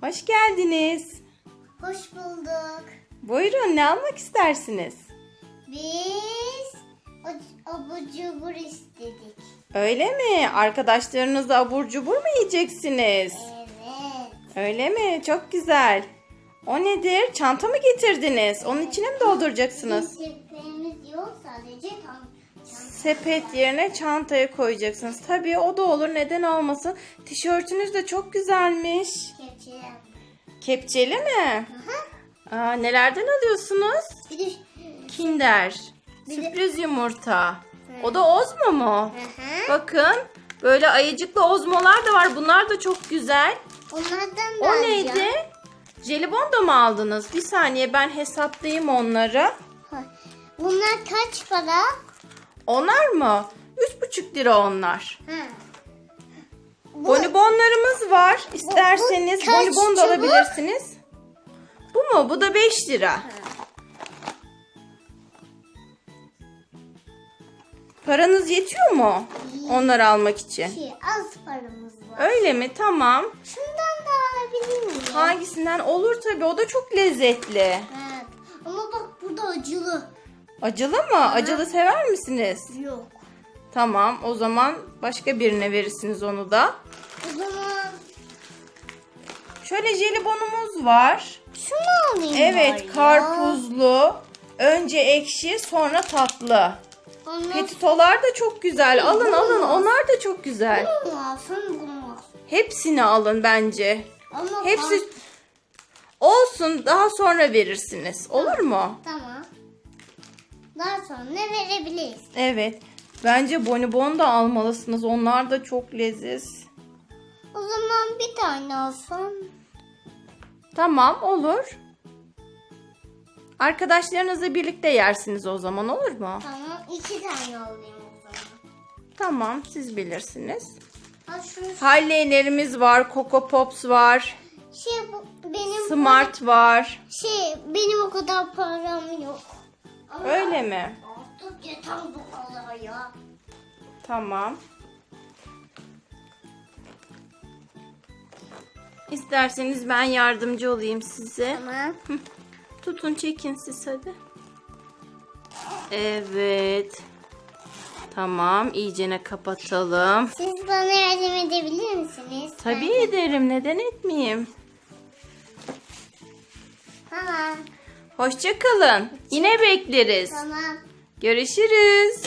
Hoş geldiniz. Hoş bulduk. Buyurun ne almak istersiniz? Biz abur cubur istedik. Öyle mi? Arkadaşlarınızla abur cubur mu yiyeceksiniz? Evet. Öyle mi? Çok güzel. O nedir? Çanta mı getirdiniz? Onun içine mi dolduracaksınız? Sepetimiz yok sadece tam çanta. Sepet yerine çantaya koyacaksınız. Tabii o da olur. Neden olmasın? Tişörtünüz de çok güzelmiş. Kepçe. Kepçeli mi? Aha. Aa, nelerden alıyorsunuz? Bir Kinder. Bir Sürpriz yumurta. O da ozmo mu? Aha. Bakın böyle ayıcıklı ozmolar da var. Bunlar da çok güzel. Onlardan da O alacağım. neydi? Jelibon da mı aldınız? Bir saniye ben hesaplayayım onları. Bunlar kaç para? Onlar mı? Üç buçuk lira onlar. Bu, Bonibonlarımız var. İsterseniz bu kaç bonibon da çubuk? alabilirsiniz. Bu mu? Bu da 5 lira. Paranız yetiyor mu? Onları almak için. şey, az paramız var. Öyle mi? Tamam. Şundan da alabilir miyim? Hangisinden? Olur tabii. O da çok lezzetli. Evet. Ama bak bu da acılı. Acılı mı? Acılı sever misiniz? Yok. Tamam. O zaman başka birine verirsiniz onu da. O zaman Şöyle jelibonumuz var. şunu alayım Evet, bari ya. karpuzlu. Önce ekşi, sonra tatlı. Ondan Petitolar da çok güzel. Alın alın. Onlar da çok güzel. bunu alsam bunu? Hepsini alın bence. Ama Hepsi olsun. Daha sonra verirsiniz. Olur mu? Tamam. Daha sonra ne verebiliriz? Evet. Bence bonibon da almalısınız. Onlar da çok leziz. O zaman bir tane alsam. Tamam olur. Arkadaşlarınızla birlikte yersiniz o zaman olur mu? Tamam iki tane alayım o zaman. Tamam siz bilirsiniz. Ha şunu Halley'lerimiz var, Coco Pops var, şey bu benim Smart var. şey benim o kadar param yok. Ama Öyle mi? Artık yeter bu kadar ya. Tamam. İsterseniz ben yardımcı olayım size. Tamam. Tutun çekin siz hadi. Evet. Tamam iyicene kapatalım. Siz bana yardım edebilir misiniz? Tabii ederim neden etmeyeyim. Tamam. Hoşça kalın. Yine bekleriz. Tamam. Görüşürüz.